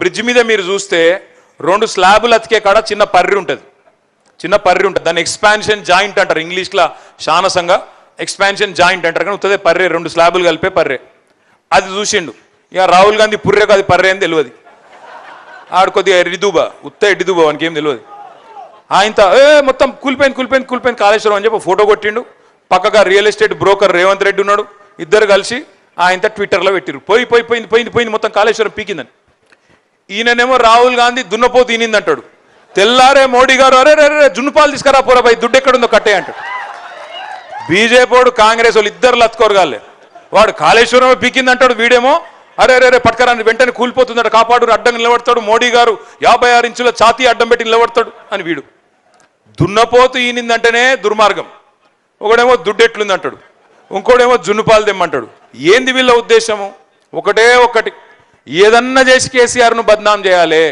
Bridge మీద మీరు చూస్తే రెండు స్లాబులు అతికే కాడ చిన్న పర్రి ఉంటుంది. చిన్న పర్రి ఉంటుంది. దాన్ని ఎక్స్పాన్షన్ జాయింట్ అంటారు. ఇంగ్లీష్లో శానసంగా ఎక్స్పాన్షన్ జాయింట్ అంటారు. కానీ ఉత్తదే పర్రే రెండు స్లాబులు కలిపే పర్రే. అది చూసిండు. ఇక రాహుల్ గాంధీ పుర్రేకు అది పర్రే అని తెలియదు ఆడు కొద్దిగా రిదుబా ఉత్త ఎడిదుబా వానికి ఏం తెలియదు ఆయనతో ఏ మొత్తం కూలిపోయిన కూలిపోయిన కూలిపోయింది కాళేశ్వరం అని చెప్పి ఫోటో కొట్టిండు. పక్కగా real estate broker Revanth Reddy ఉన్నాడు. ఇద్దరు కలిసి ఆయనతో ట్విట్టర్లో పెట్టిరు పోయి పోయి పోయింది పోయింది పోయింది మొత్తం కాళేశ్వరం పీకిందని. ఈయననేమో రాహుల్ గాంధీ దున్నపో తినింది అంటాడు తెల్లారే మోడీ గారు అరే రే రే జున్నుపాలు తీసుకురా పోరా పోయి దుడ్డు ఎక్కడుందో కట్టే అంటాడు. బీజేపీ కాంగ్రెస్ వాళ్ళు ఇద్దరు లత్కోరగాలే వాడు కాళేశ్వరం పీకింది అంటాడు వీడేమో అరే రే రే పట్టుకరాని వెంటనే కూలిపోతుందట కాపాడు అడ్డం నిలబడతాడు మోడీ గారు యాభై ఆరు ఇంచుల ఛాతీ అడ్డం పెట్టి నిలబడతాడు అని వీడు. దున్నపోతు ఈనిందంటేనే దుర్మార్గం. ఒకడేమో దుడ్డెట్లుంది అంటాడు ఇంకోడేమో జున్నుపాలు తెమ్మంటాడు. ఏంది వీళ్ళ ఉద్దేశము? ఒకటే ఒకటి ఏదన్నా చేసి కేసీఆర్ను బద్నాం చేయాలి.